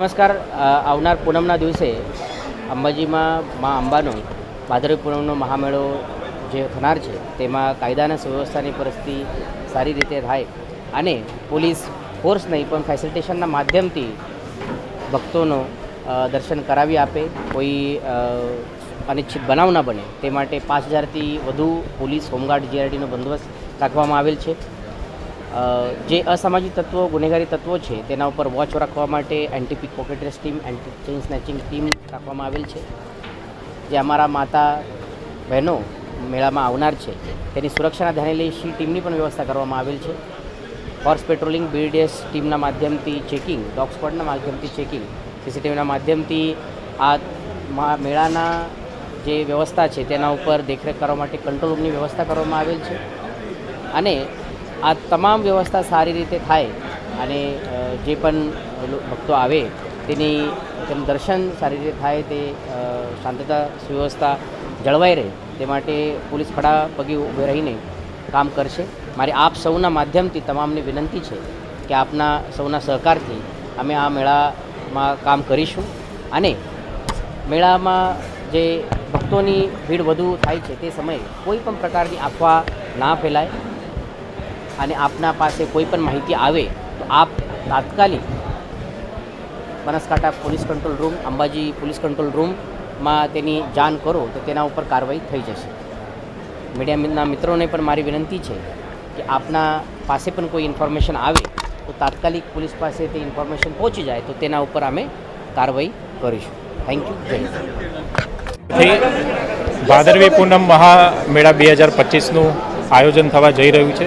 નમસ્કાર આવનાર પૂનમના દિવસે અંબાજીમાં મા અંબાનો ભાદરવી પૂનમનો મહામેળો જે થનાર છે, તેમાં કાયદાના સુવ્યવસ્થાની પરિસ્થિતિ સારી રીતે થાય અને પોલીસ ફોર્સ નહીં, પણ ફેસિલિટેશનના માધ્યમથી ભક્તોનો દર્શન કરાવી આપે, કોઈ અનિચ્છિત બનાવ ના બને. તે માટે પાંચ હજારથી વધુ પોલીસ, હોમગાર્ડ જીઆરડીનો બંદોબસ્ત રાખવામાં આવેલ છે. જે અસામાજિક તત્વો, ગુનેગારી તત્વો છે, તેના ઉપર વોચ રાખવા માટે anti pickpockets team anti chain snatching team રાખવામાં આવેલ છે. જે અમારા માતા, બહેનો મેળામાં આવનાર છે, તેની સુરક્ષાના ધ્યાને લઈ સી ટીમની પણ વ્યવસ્થા કરવામાં આવેલ છે. હોર્સ પેટ્રોલિંગ બીડીએસ ટીમના માધ્યમથી ચેકિંગ ડોગ સ્પોટના માધ્યમથી ચેકિંગ સીસીટીવીના માધ્યમથી આ મેળાના જે વ્યવસ્થા છે, તેના ઉપર દેખરેખ કરવા માટે કંટ્રોલ રૂમની વ્યવસ્થા કરવામાં આવેલ છે. અને આ તમામ વ્યવસ્થા સારી રીતે થાય અને જે પણ ભક્તો આવે તેની, તેનું દર્શન સારી રીતે થાય તે શાંતતા સુવ્યવસ્થા જળવાઈ રહે તે માટે પોલીસ ખડા પગે ઊભે રહીને કામ કરશે. મારી આપ સૌના માધ્યમથી તમામને વિનંતી છે કે આપના સૌના સહકારથી અમે આ મેળામાં કામ કરીશું અને મેળામાં જે ભક્તોની ભીડ વધુ થાય છે તે સમયે કોઈ પણ પ્રકારની અફવા ના ફેલાય. અને આપના પાસે કોઈ પણ માહિતી આવે, તો આપ તાત્કાલિક Banaskantha police control room, Ambaji police control રૂમમાં તેની જાણ કરો, તો તેના ઉપર કાર્યવાહી થઈ જશે. મીડિયાના મિત્રોને પણ મારી વિનંતી છે કે આપના પાસે પણ કોઈ ઇન્ફોર્મેશન આવે, તો તાત્કાલિક પોલીસ પાસે તે ઇન્ફોર્મેશન પહોંચી જાય, તો તેના ઉપર અમે કાર્યવાહી કરીશું. થેન્ક યુ જય ભાદરવી પૂનમ મહામેળા બે હજાર પચીસનું આયોજન થવા જઈ રહ્યું છે.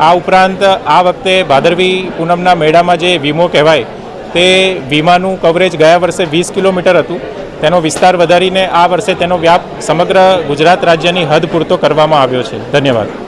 આ ઉપરાંત આ વખતે ભાદરવી પૂનમના મેળામાં જે વીમો કહેવાય, તે વીમાનું કવરેજ ગયા વર્ષે વીસ કિલોમીટર હતું. તેનો વિસ્તાર વધારીને આ વર્ષે તેનો વ્યાપ સમગ્ર ગુજરાત રાજ્યની હદ પૂરતો કરવામાં આવ્યો છે. ધન્યવાદ.